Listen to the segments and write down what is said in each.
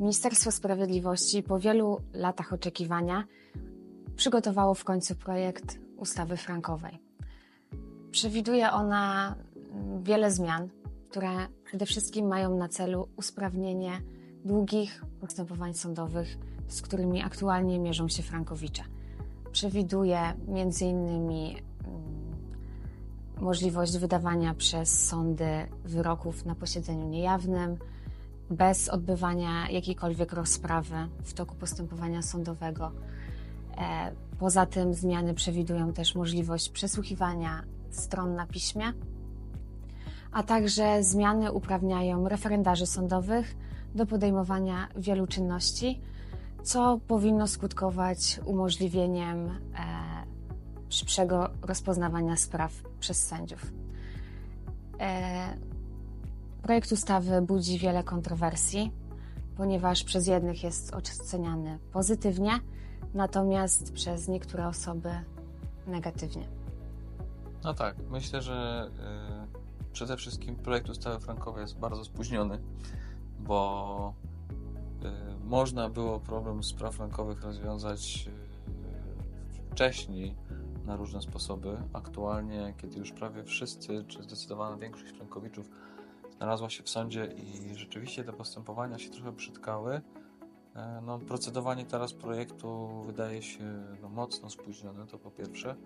Ministerstwo Sprawiedliwości po wielu latach oczekiwania przygotowało w końcu projekt ustawy frankowej. Przewiduje ona mm, wiele zmian, które przede wszystkim mają na celu usprawnienie długich postępowań sądowych, z którymi aktualnie mierzą się frankowicze. Przewiduje m.in. mm, możliwość wydawania przez sądy wyroków na posiedzeniu niejawnym, bez odbywania jakiejkolwiek rozprawy w toku postępowania sądowego. E, Poza tym zmiany przewidują też możliwość przesłuchiwania stron na piśmie, a także zmiany uprawniają referendarzy sądowych do podejmowania wielu czynności, co powinno skutkować umożliwieniem e, szybszego rozpoznawania spraw przez sędziów. Projekt ustawy budzi wiele kontrowersji, ponieważ przez jednych jest oceniany pozytywnie, natomiast przez niektóre osoby negatywnie. No tak, myślę, że y, przede wszystkim projekt ustawy frankowej jest bardzo spóźniony, bo y, można było problem spraw frankowych rozwiązać y, wcześniej na różne sposoby. Aktualnie, kiedy już prawie wszyscy, czy zdecydowana większość frankowiczów znalazła się w sądzie i rzeczywiście te postępowania się trochę przytkały, e, no, procedowanie teraz projektu wydaje się no, mocno spóźnione, to po pierwsze.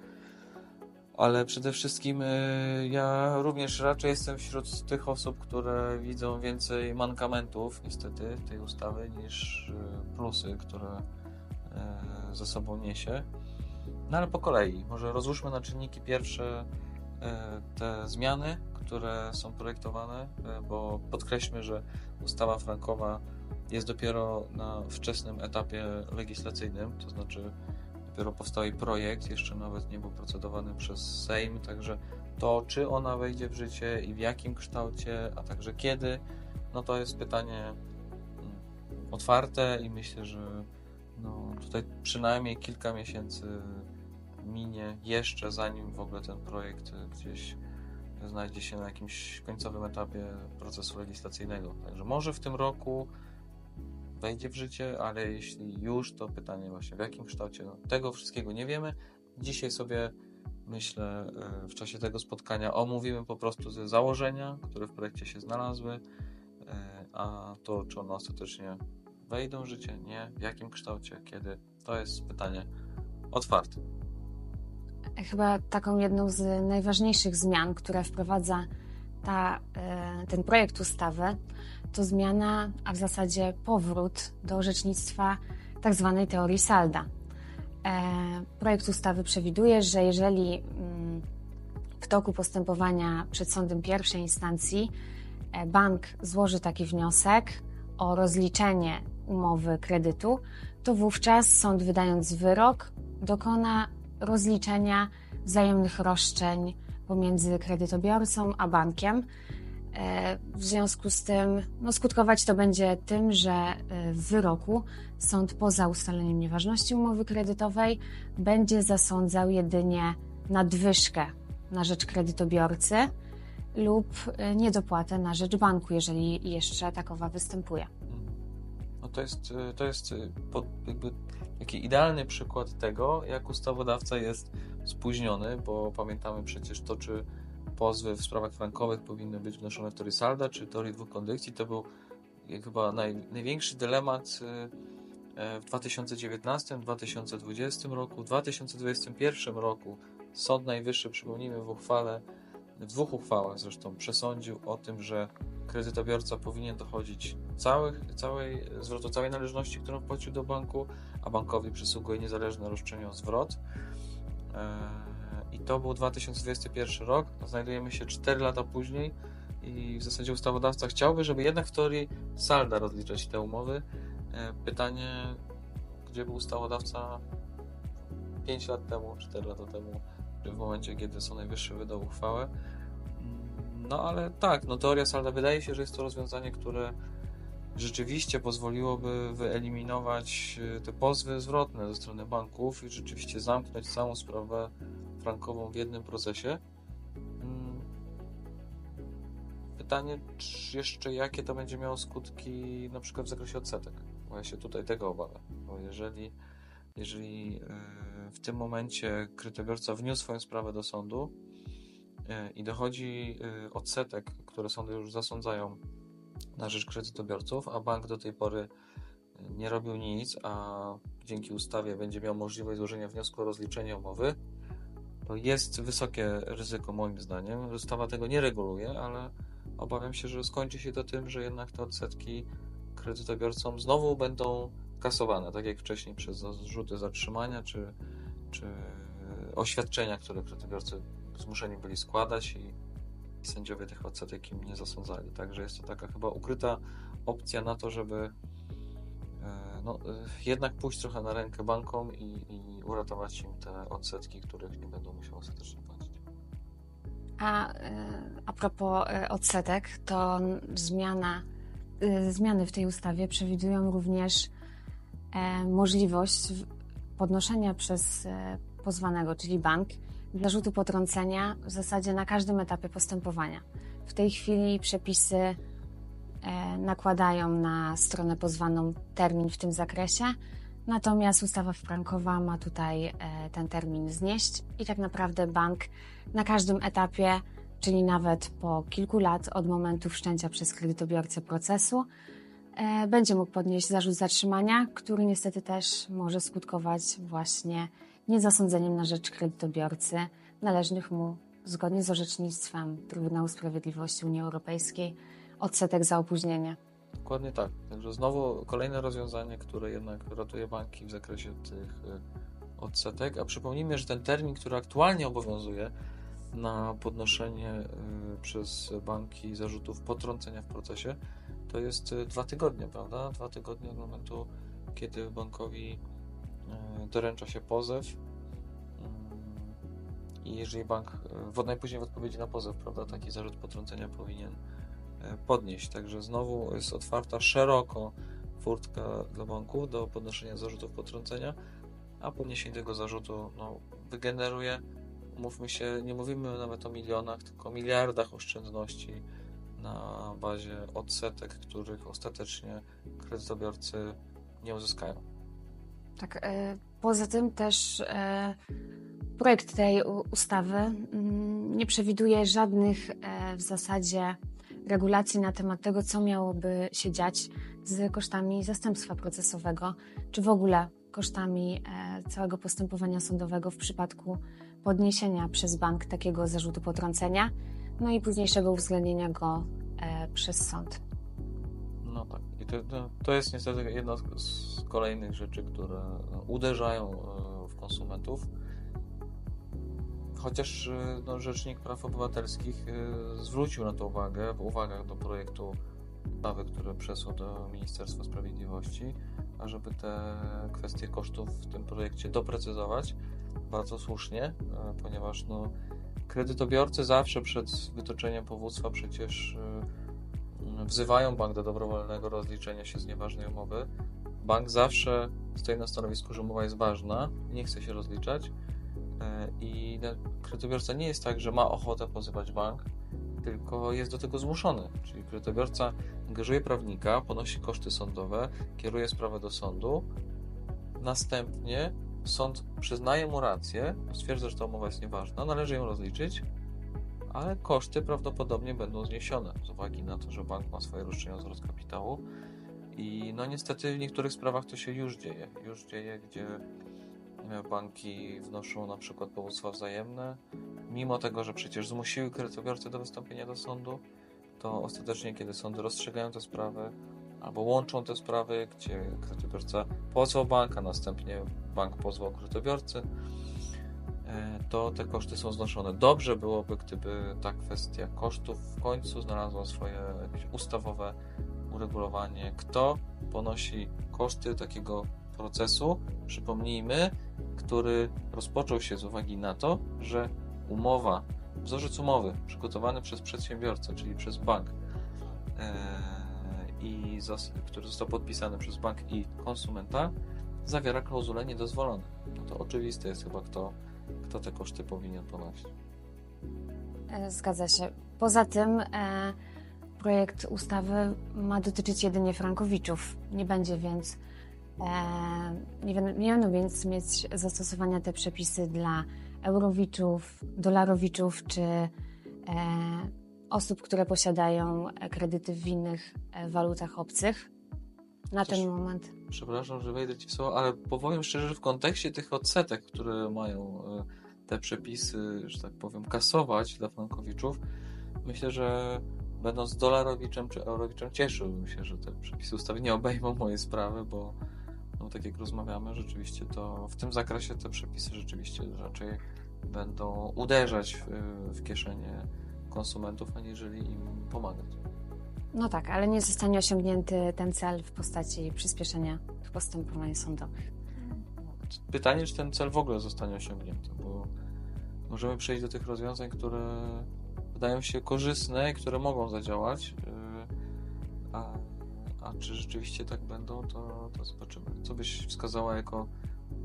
Ale przede wszystkim y, ja również raczej jestem wśród tych osób, które widzą więcej mankamentów niestety tej ustawy niż y, plusy, które ze sobą niesie. No ale po kolei, może rozłóżmy na czynniki pierwsze te zmiany, które są projektowane, bo podkreślmy, że ustawa frankowa jest dopiero na wczesnym etapie legislacyjnym, to znaczy dopiero powstał jej projekt, jeszcze nawet nie był procedowany przez Sejm, także to, czy ona wejdzie w życie i w jakim kształcie, a także kiedy, no to jest pytanie mm, otwarte i myślę, że no, tutaj przynajmniej kilka miesięcy minie jeszcze zanim w ogóle ten projekt gdzieś znajdzie się na jakimś końcowym etapie procesu legislacyjnego. Także może w tym roku wejdzie w życie, ale jeśli już, to pytanie właśnie w jakim kształcie. No, tego wszystkiego nie wiemy. Dzisiaj sobie myślę e, w czasie tego spotkania omówimy po prostu ze założenia, które w projekcie się znalazły, e, a to, czy one ostatecznie wejdą w życie, nie, w jakim kształcie, kiedy, to jest pytanie otwarte. Chyba taką jedną z najważniejszych zmian, które wprowadza ta, e, ten projekt ustawy, to zmiana, a w zasadzie powrót do orzecznictwa tzw. Tak teorii Salda. E, projekt ustawy przewiduje, że jeżeli mm, w toku postępowania przed sądem pierwszej instancji e, bank złoży taki wniosek o rozliczenie umowy kredytu, to wówczas sąd wydając wyrok dokona rozliczenia wzajemnych roszczeń pomiędzy kredytobiorcą a bankiem. E, w związku z tym no, skutkować to będzie tym, że e, w wyroku sąd poza ustaleniem nieważności umowy kredytowej będzie zasądzał jedynie nadwyżkę na rzecz kredytobiorcy lub e, niedopłatę na rzecz banku, jeżeli jeszcze takowa występuje. To jest, to jest jakby taki idealny przykład tego, jak ustawodawca jest spóźniony, bo pamiętamy przecież to, czy pozwy w sprawach frankowych powinny być wnoszone w teorii salda, czy teorii dwóch kondycji. To był chyba naj, największy dylemat y, w 2019, 2020 roku. W 2021 roku Sąd Najwyższy, przypomnijmy w uchwale, w dwóch uchwałach zresztą, przesądził o tym, że kredytobiorca powinien dochodzić całych, całej, zwrotu całej należności, którą wpłacił do banku, a bankowi przysługuje niezależne roszczenie o zwrot. E, i to był 2021 rok. Znajdujemy się 4 lata później i w zasadzie ustawodawca chciałby, żeby jednak w teorii salda rozliczać te umowy. E, pytanie, gdzie był ustawodawca 5 lat temu, 4 lata temu, w momencie, kiedy Sąd Najwyższy wydał uchwałę. No ale tak, no teoria salda wydaje się, że jest to rozwiązanie, które rzeczywiście pozwoliłoby wyeliminować e, te pozwy zwrotne ze strony banków i rzeczywiście zamknąć całą sprawę frankową w jednym procesie. Mm. pytanie czy jeszcze jakie to będzie miało skutki na przykład w zakresie odsetek. Bo ja się tutaj tego obawiam. Bo jeżeli, jeżeli yy, w tym momencie kredytobiorca wniósł swoją sprawę do sądu i dochodzi yy, odsetek, które sądy już zasądzają na rzecz kredytobiorców, a bank do tej pory nie robił nic, a dzięki ustawie będzie miał możliwość złożenia wniosku o rozliczenie umowy, to jest wysokie ryzyko moim zdaniem. Ustawa tego nie reguluje, ale obawiam się, że skończy się to tym, że jednak te odsetki kredytobiorcom znowu będą kasowane, tak jak wcześniej przez zarzuty zatrzymania czy, czy oświadczenia, które kredytobiorcy zmuszeni byli składać i sędziowie tych odsetek im nie zasądzali. Także jest to taka chyba ukryta opcja na to, żeby e, no, e, jednak pójść trochę na rękę bankom i, i uratować im te odsetki, których nie będą musiały ostatecznie płacić. A, e, a propos odsetek, to zmiana, zmiany w tej ustawie przewidują również możliwość podnoszenia przez pozwanego, czyli bank, zarzutu potrącenia w zasadzie na każdym etapie postępowania. W tej chwili przepisy e, nakładają na stronę pozwaną termin w tym zakresie, natomiast ustawa frankowa ma tutaj e, ten termin znieść i tak naprawdę bank na każdym etapie, czyli nawet po kilku lat od momentu wszczęcia przez kredytobiorcę procesu, e, będzie mógł podnieść zarzut zatrzymania, który niestety też może skutkować właśnie niezasądzeniem na rzecz kredytobiorcy należnych mu zgodnie z orzecznictwem Trybunału Sprawiedliwości Unii Europejskiej odsetek za opóźnienie. Dokładnie tak. Także znowu kolejne rozwiązanie, które jednak ratuje banki w zakresie tych y, odsetek. A przypomnijmy, że ten termin, który aktualnie obowiązuje na podnoszenie y, przez banki zarzutów potrącenia w procesie, to jest y, dwa tygodnie, prawda? Dwa tygodnie od momentu, kiedy bankowi doręcza się pozew i jeżeli bank w najpóźniej w odpowiedzi na pozew, prawda, taki zarzut potrącenia powinien e, podnieść. Także znowu jest otwarta szeroko furtka dla banków do podnoszenia zarzutów potrącenia, a podniesienie tego zarzutu no, wygeneruje, mówmy się, nie mówimy nawet o milionach, tylko o miliardach oszczędności na bazie odsetek, których ostatecznie kredytobiorcy nie uzyskają. Tak, e, poza tym też e, projekt tej ustawy mm, nie przewiduje żadnych e, w zasadzie regulacji na temat tego, co miałoby się dziać z kosztami zastępstwa procesowego, czy w ogóle kosztami całego postępowania sądowego w przypadku podniesienia przez bank takiego zarzutu potrącenia, no i późniejszego uwzględnienia go przez sąd. No to, to, to jest niestety jedna z kolejnych rzeczy, które uderzają e, w konsumentów. Chociaż e, no, Rzecznik Praw Obywatelskich e, zwrócił na to uwagę w uwagach do projektu ustawy, który przesłał do Ministerstwa Sprawiedliwości, ażeby te kwestie kosztów w tym projekcie doprecyzować bardzo słusznie, ponieważ no, kredytobiorcy zawsze przed wytoczeniem powództwa przecież wzywają bank do dobrowolnego rozliczenia się z nieważnej umowy. Bank zawsze stoi na stanowisku, że umowa jest ważna, nie chce się rozliczać e, i kredytobiorca nie jest tak, że ma ochotę pozywać bank, tylko jest do tego zmuszony. Czyli kredytobiorca angażuje prawnika, ponosi koszty sądowe, kieruje sprawę do sądu, następnie sąd przyznaje mu rację, stwierdza, że ta umowa jest nieważna, należy ją rozliczyć, ale koszty prawdopodobnie będą zniesione z uwagi na to, że bank ma swoje roszczenia zwrot kapitału. I no niestety w niektórych sprawach to się już dzieje. Już dzieje, gdzie e, banki wnoszą na przykład powództwa wzajemne, mimo tego, że przecież zmusiły kredytobiorcę do wystąpienia do sądu, to ostatecznie, kiedy sądy rozstrzygają te sprawy, albo łączą te sprawy, gdzie kredytobiorca pozwał bank, a następnie bank pozwał kredytobiorcy, to te koszty są znoszone. Dobrze byłoby, gdyby ta kwestia kosztów w końcu znalazła swoje jakieś ustawowe uregulowanie. Kto ponosi koszty takiego procesu? Przypomnijmy, który rozpoczął się z uwagi na to, że umowa, wzorzec umowy przygotowany przez przedsiębiorcę, czyli przez bank, e, i który został podpisany przez bank i konsumenta, zawiera klauzulę niedozwolone. No to oczywiste jest chyba, kto kto te koszty powinien ponosić. E, zgadza się. Poza tym e, projekt ustawy ma dotyczyć jedynie frankowiczów. Nie będzie więc e, nie, nie będą więc mieć zastosowania te przepisy dla eurowiczów, dolarowiczów czy e, osób, które posiadają kredyty w innych e, walutach obcych. Na Też, ten moment. Przepraszam, że wejdę ci w słowo, ale powiem szczerze, że w kontekście tych odsetek, które mają e, te przepisy, że tak powiem, kasować dla frankowiczów, myślę, że będąc dolarowiczem czy eurowiczem, cieszyłbym się, że te przepisy ustawy nie obejmą mojej sprawy, bo no, tak jak rozmawiamy, rzeczywiście to w tym zakresie te przepisy rzeczywiście raczej będą uderzać w, w kieszenie konsumentów, aniżeli im pomagać. No tak, ale nie zostanie osiągnięty ten cel w postaci przyspieszenia postępowań sądowych. Pytanie, czy ten cel w ogóle zostanie osiągnięty, bo możemy przejść do tych rozwiązań, które wydają się korzystne i które mogą zadziałać, y, a, a czy rzeczywiście tak będą, to, to zobaczymy. Co byś wskazała jako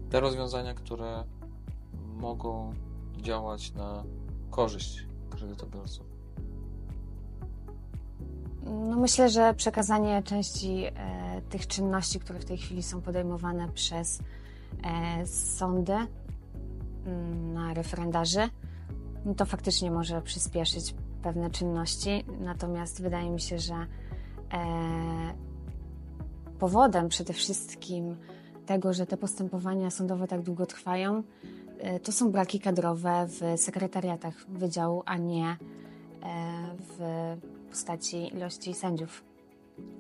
te rozwiązania, które mogą działać na korzyść kredytobiorców? No myślę, że przekazanie części e, tych czynności, które w tej chwili są podejmowane przez e, sądy mm, na referendarzy, no to faktycznie może przyspieszyć pewne czynności. Natomiast wydaje mi się, że e, powodem przede wszystkim tego, że te postępowania sądowe tak długo trwają, to są braki kadrowe w sekretariatach wydziału, a nie w postaci ilości sędziów,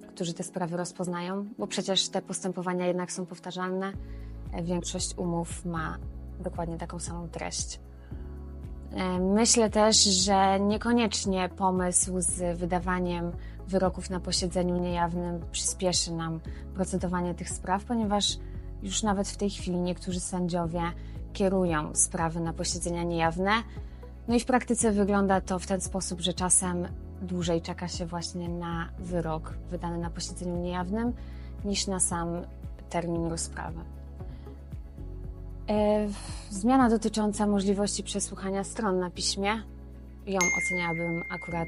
którzy te sprawy rozpoznają, bo przecież te postępowania jednak są powtarzalne. Większość umów ma dokładnie taką samą treść. E, myślę też, że niekoniecznie pomysł z wydawaniem wyroków na posiedzeniu niejawnym przyspieszy nam procedowanie tych spraw, ponieważ już nawet w tej chwili niektórzy sędziowie kierują sprawy na posiedzenia niejawne. No i w praktyce wygląda to w ten sposób, że czasem dłużej czeka się właśnie na wyrok wydany na posiedzeniu niejawnym niż na sam termin rozprawy. E, zmiana dotycząca możliwości przesłuchania stron na piśmie, ją oceniałabym akurat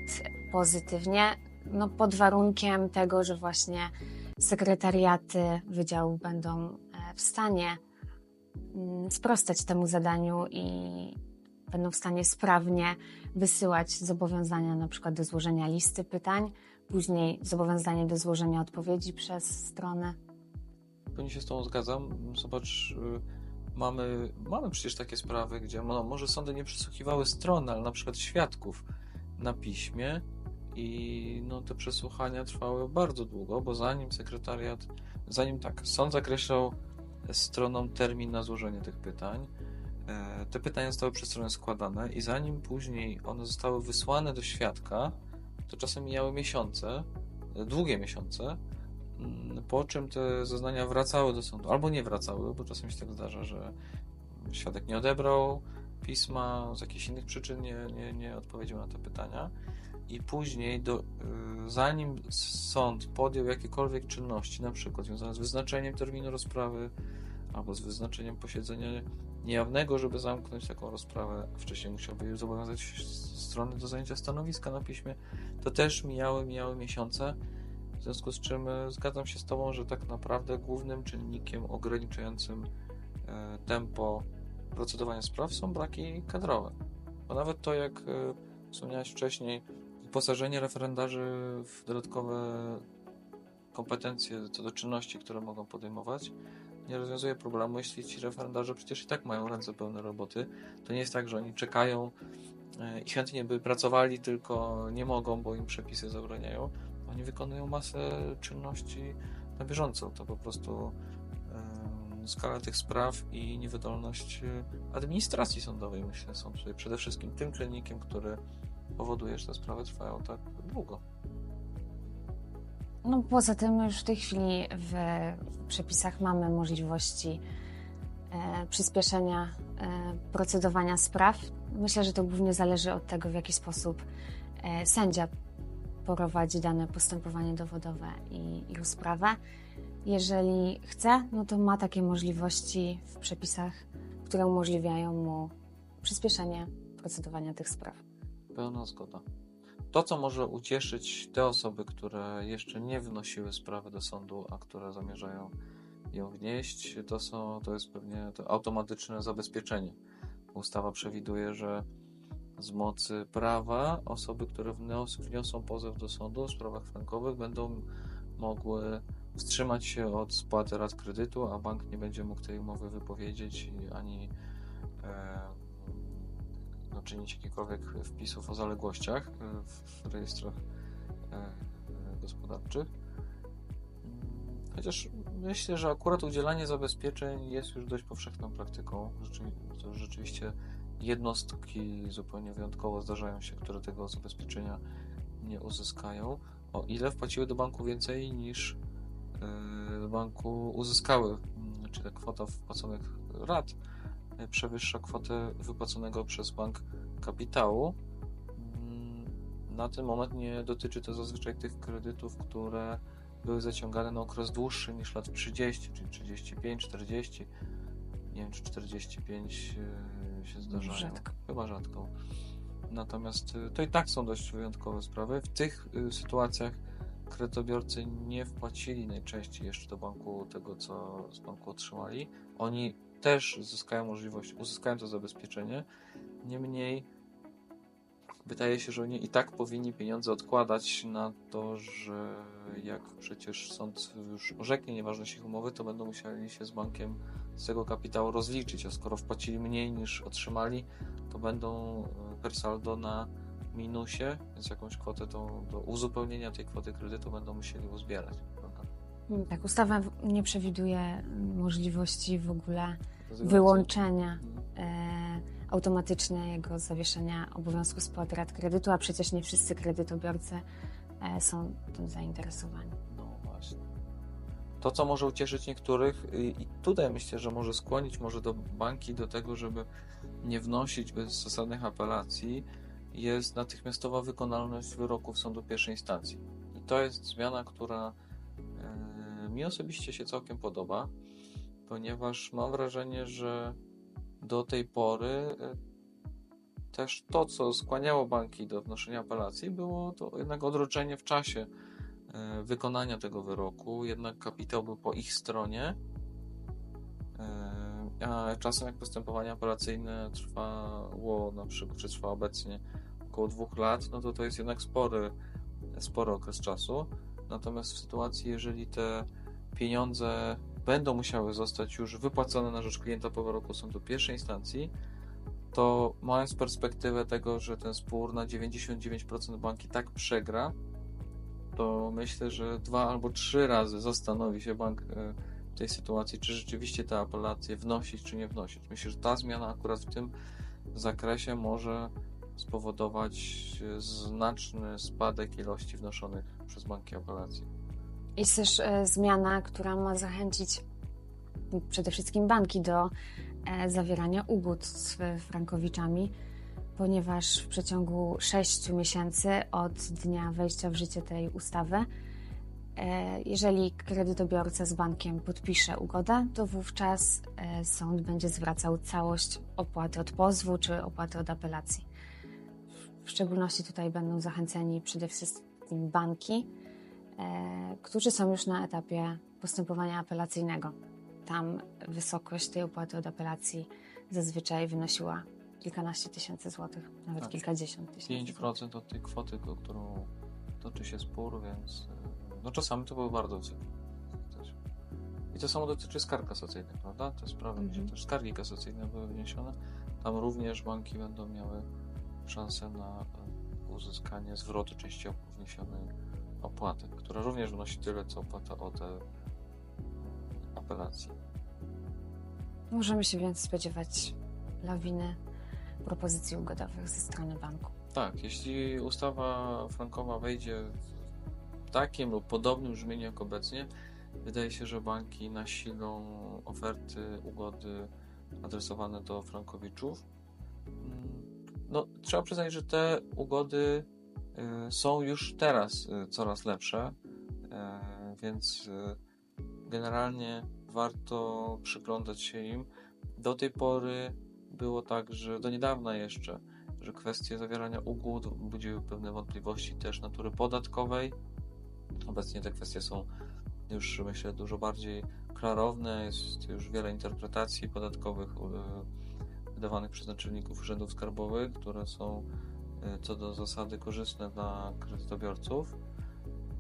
pozytywnie, no pod warunkiem tego, że właśnie sekretariaty wydziału będą e, w stanie mm, sprostać temu zadaniu i będą w stanie sprawnie wysyłać zobowiązania na przykład do złożenia listy pytań, później zobowiązanie do złożenia odpowiedzi przez stronę. Pewnie się z tą zgadzam. Zobacz, y, mamy, mamy przecież takie sprawy, gdzie no, może sądy nie przesłuchiwały stron, ale na przykład świadków na piśmie i no, te przesłuchania trwały bardzo długo, bo zanim sekretariat, zanim tak, sąd zakreślał stronom termin na złożenie tych pytań, te pytania zostały przez stronę składane i zanim później one zostały wysłane do świadka, to czasem mijały miesiące, długie miesiące, Mm, po czym te zeznania wracały do sądu, albo nie wracały, bo czasem się tak zdarza, że świadek nie odebrał pisma z jakichś innych przyczyn, nie, nie, nie odpowiedział na te pytania. I później, do, y, zanim sąd podjął jakiekolwiek czynności, na przykład związane z wyznaczeniem terminu rozprawy, albo z wyznaczeniem posiedzenia niejawnego, żeby zamknąć taką rozprawę, wcześniej musiałby zobowiązać strony do zajęcia stanowiska na piśmie, to też mijały, mijały miesiące w związku z czym e, zgadzam się z Tobą, że tak naprawdę głównym czynnikiem ograniczającym e, tempo procedowania spraw są braki kadrowe. Bo nawet to, jak e, wspomniałeś wcześniej, wyposażenie referendarzy w dodatkowe kompetencje co do czynności, które mogą podejmować, nie rozwiązuje problemu, jeśli ci referendarze przecież i tak mają ręce pełne roboty. To nie jest tak, że oni czekają i chętnie by pracowali, tylko nie mogą, bo im przepisy zabraniają. Oni wykonują masę czynności na bieżąco. To po prostu skala tych spraw i niewydolność e, administracji sądowej, myślę, są tutaj przede wszystkim tym czynnikiem, który powoduje, że te sprawy trwają tak długo. No poza tym już w tej chwili w przepisach mamy możliwości e, przyspieszenia e, procedowania spraw. Myślę, że to głównie zależy od tego, w jaki sposób e, sędzia prowadzi dane postępowanie dowodowe i, i rozprawę. Jeżeli chce, no to ma takie możliwości w przepisach, które umożliwiają mu przyspieszenie procedowania tych spraw. Pełna zgoda. To, co może ucieszyć te osoby, które jeszcze nie wnosiły sprawy do sądu, a które zamierzają ją wnieść, to, są, to jest pewnie to automatyczne zabezpieczenie. Ustawa przewiduje, że z mocy prawa osoby, które wnios, wniosą pozew do sądu w sprawach frankowych, będą mogły wstrzymać się od spłaty rat kredytu, a bank nie będzie mógł tej umowy wypowiedzieć ani e, no, czynić jakichkolwiek wpisów o zaległościach e, w rejestrach e, gospodarczych. Chociaż myślę, że akurat udzielanie zabezpieczeń jest już dość powszechną praktyką. to rzeczywiście jednostki zupełnie wyjątkowo zdarzają się, które tego zabezpieczenia nie uzyskają. O ile wpłaciły do banku więcej niż do banku uzyskały, czy ta kwota wpłaconych rat e, przewyższa kwotę wypłaconego przez bank kapitału. Na ten moment nie dotyczy to zazwyczaj tych kredytów, które były zaciągane na okres dłuższy niż lat 30, czyli 35, 40. Nie wiem, czy 45 e, się zdarzają. Rzadko. Chyba rzadko. Natomiast e, to i tak są dość wyjątkowe sprawy. W tych sytuacjach kredytobiorcy nie wpłacili najczęściej jeszcze do banku tego, co z banku otrzymali. Oni też zyskają możliwość, uzyskają to zabezpieczenie. Niemniej wydaje się, że oni i tak powinni pieniądze odkładać na to, że jak przecież sąd już orzeknie nieważność ich umowy, to będą musieli się z bankiem z tego kapitału rozliczyć, a skoro wpłacili mniej niż otrzymali, to będą e, per saldo na minusie, więc jakąś kwotę tą, do uzupełnienia tej kwoty kredytu będą musieli uzbierać. Tak, ustawa nie przewiduje możliwości w ogóle wyłączenia e, automatycznego zawieszenia obowiązku spłaty rat kredytu, a przecież nie wszyscy kredytobiorcy e, są tym zainteresowani. No właśnie. To, co może ucieszyć niektórych, i tutaj myślę, że może skłonić może do banki do tego, żeby nie wnosić bezzasadnych apelacji, jest natychmiastowa wykonalność wyroków sądu pierwszej instancji. I to jest zmiana, która e, mi osobiście się całkiem podoba, ponieważ mam wrażenie, że do tej pory e, też to, co skłaniało banki do wnoszenia apelacji, było to jednak odroczenie w czasie e, wykonania tego wyroku, jednak kapitał był po ich stronie. A czasem jak postępowanie apelacyjne trwało na przykład, czy obecnie około dwóch lat, no to to jest jednak spory, spory okres czasu. Natomiast w sytuacji, jeżeli te pieniądze będą musiały zostać już wypłacone na rzecz klienta po wyroku sądu pierwszej instancji, to mając perspektywę tego, że ten spór na 99% banki tak przegra, to myślę, że dwa albo trzy razy zastanowi się bank e, w tej sytuacji, czy rzeczywiście te apelacje wnosić, czy nie wnosić. Myślę, że ta zmiana akurat w tym zakresie może spowodować znaczny spadek ilości wnoszonych przez banki apelacji. Jest też e, zmiana, która ma zachęcić przede wszystkim banki do e, zawierania ugód z frankowiczami, ponieważ w przeciągu 6 miesięcy od dnia wejścia w życie tej ustawy, e, jeżeli kredytobiorca z bankiem podpisze ugodę, to wówczas sąd będzie zwracał całość opłaty od pozwu czy opłaty od apelacji. W szczególności tutaj będą zachęceni przede wszystkim banki, którzy są już na etapie postępowania apelacyjnego. Tam wysokość tej opłaty od apelacji zazwyczaj wynosiła kilkanaście tysięcy złotych, nawet tak. kilkadziesiąt tysięcy. 5% od tej kwoty, o którą toczy się spór, więc e, no czasami to było bardzo wysokie. I to samo dotyczy skarg kasacyjnych, prawda? Te sprawy, mm -hmm. gdzie mhm. też skargi kasacyjne były wniesione, tam również banki będą miały szansę na e, uzyskanie zwrotu częściowo wniesionej opłaty, która również wynosi tyle, co opłata od apelacji. Możemy się więc spodziewać lawiny propozycji ugodowych ze strony banku. Tak, jeśli ustawa frankowa wejdzie w takim lub podobnym brzmieniu jak obecnie, wydaje się, że banki nasilą oferty ugody adresowane do frankowiczów no, trzeba przyznać, że te ugody są już teraz y, coraz lepsze, y, więc generalnie warto przyglądać się im. Do tej pory było tak, że do niedawna jeszcze, że kwestie zawierania ugód budziły pewne wątpliwości też natury podatkowej. Obecnie te kwestie są już myślę dużo bardziej klarowne, jest już wiele interpretacji podatkowych e, wydawanych przez naczelników urzędów skarbowych, które są e, co do zasady korzystne dla kredytobiorców.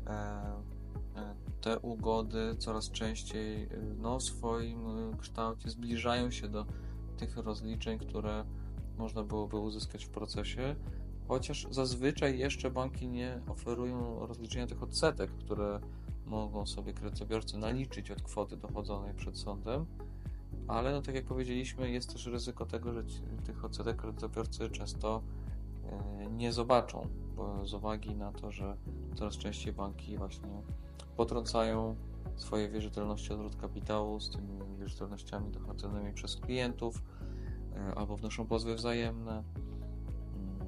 E, te ugody coraz częściej no, w swoim kształcie zbliżają się do tych rozliczeń, które można byłoby uzyskać w procesie, chociaż zazwyczaj jeszcze banki nie oferują rozliczenia tych odsetek, które mogą sobie kredytobiorcy naliczyć od kwoty dochodzonej przed sądem, ale no tak jak powiedzieliśmy, jest też ryzyko tego, że tych odsetek kredytobiorcy często e, nie zobaczą, bo z uwagi na to, że coraz częściej banki właśnie potrącają swoje wierzytelności odwrót kapitału z tymi wierzytelnościami dochodzonymi przez klientów e, albo wnoszą pozwy wzajemne. Mm,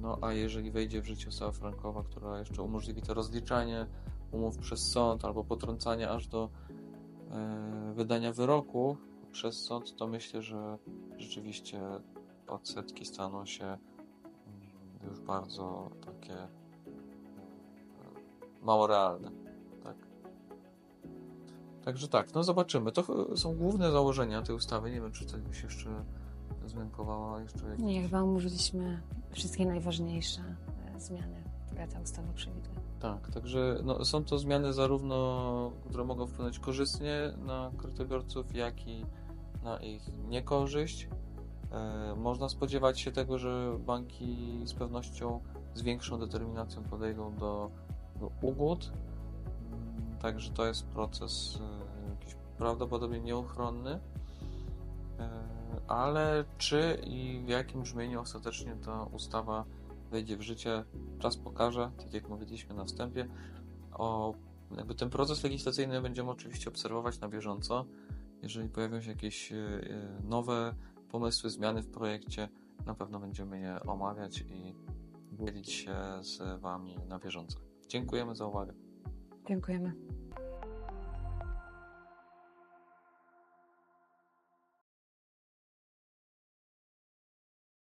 no a jeżeli wejdzie w życie ustawa frankowa, która jeszcze umożliwi to rozliczanie umów przez sąd albo potrącanie aż do e, wydania wyroku przez sąd, to myślę, że rzeczywiście odsetki staną się już bardzo takie e, mało realne. Tak. Także tak, no zobaczymy. To są główne założenia tej ustawy. Nie wiem, czy coś by się jeszcze zmiankowała. Jeszcze jakieś... Nie, chyba omówiliśmy wszystkie najważniejsze e, zmiany, które ta ustawa przewiduje. Tak, także no, są to zmiany zarówno, które mogą wpłynąć korzystnie na kredytobiorców, jak i na ich niekorzyść. E, można spodziewać się tego, że banki z pewnością z większą determinacją podejdą do, do ugód. Mm, także to jest proces e, jakiś prawdopodobnie nieuchronny. E, ale czy i w jakim brzmieniu ostatecznie ta ustawa wejdzie w życie, czas pokaże, tak jak mówiliśmy na wstępie. O, jakby ten proces legislacyjny będziemy oczywiście obserwować na bieżąco. Jeżeli pojawią się jakieś nowe pomysły, zmiany w projekcie, na pewno będziemy je omawiać i dzielić się z Wami na bieżąco. Dziękujemy za uwagę. Dziękujemy.